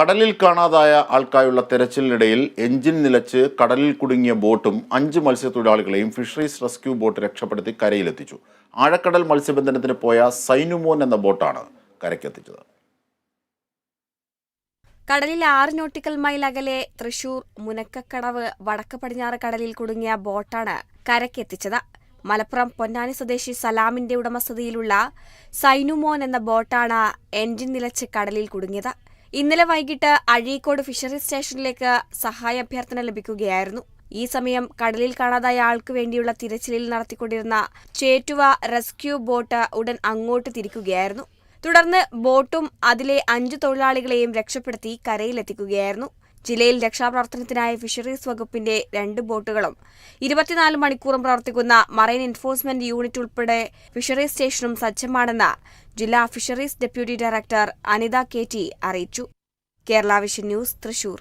കടലിൽ കാണാതായ ആൾക്കായുള്ള തെരച്ചിലിനിടയിൽ എഞ്ചിൻ നിലച്ച് കടലിൽ കുടുങ്ങിയ ബോട്ടും അഞ്ച് മത്സ്യത്തൊഴിലാളികളെയും ഫിഷറീസ് റെസ്ക്യൂ ബോട്ട് രക്ഷപ്പെടുത്തി കരയിലെത്തിച്ചു. ആഴക്കടൽ മത്സ്യബന്ധനത്തിന് പോയ സൈനുമോൻ എന്ന ബോട്ടാണ് കരയ്ക്കെത്തിച്ചത്. കടലിൽ ആറ് നോട്ടിക്കൽ മൈൽ അകലെ തൃശൂർ മുനക്കക്കടവ് വടക്ക് പടിഞ്ഞാറ് കടലിൽ കുടുങ്ങിയ ബോട്ടാണ് കരയ്ക്കെത്തിച്ചത്. മലപ്പുറം പൊന്നാനി സ്വദേശി സലാമിന്റെ ഉടമസ്ഥതയിലുള്ള സൈനുമോൻ എന്ന ബോട്ടാണ് എൻജിൻ നിലച്ച് കടലിൽ കുടുങ്ങിയത്. ഇന്നലെ വൈകിട്ട് അഴീക്കോട് ഫിഷറി സ്റ്റേഷനിലേക്ക് സഹായ അഭ്യർത്ഥന ലഭിക്കുകയായിരുന്നു. ഈ സമയം കടലിൽ കാണാതായ ആൾക്ക് വേണ്ടിയുള്ള തിരച്ചിലിൽ നടത്തിക്കൊണ്ടിരുന്ന ചേറ്റുവ റെസ്ക്യൂ ബോട്ട് ഉടൻ അങ്ങോട്ട് തിരിക്കുകയായിരുന്നു. തുടർന്ന് ബോട്ടും അതിലെ അഞ്ചു തൊഴിലാളികളെയും രക്ഷപ്പെടുത്തി കരയിലെത്തിക്കുകയായിരുന്നു. ജില്ലയിൽ രക്ഷാപ്രവർത്തനത്തിനായി ഫിഷറീസ് വകുപ്പിന്റെ രണ്ട് ബോട്ടുകളും ഇരുപത്തിനാല് മണിക്കൂറും പ്രവർത്തിക്കുന്ന മറൈൻ എൻഫോഴ്സ്മെന്റ് യൂണിറ്റ് ഉൾപ്പെടെ ഫിഷറീസ് സ്റ്റേഷനും സജ്ജമാണെന്ന് ജില്ലാ fisheries deputy director Anitha K T അറിയിച്ചു. Kerala vision news Thrissur.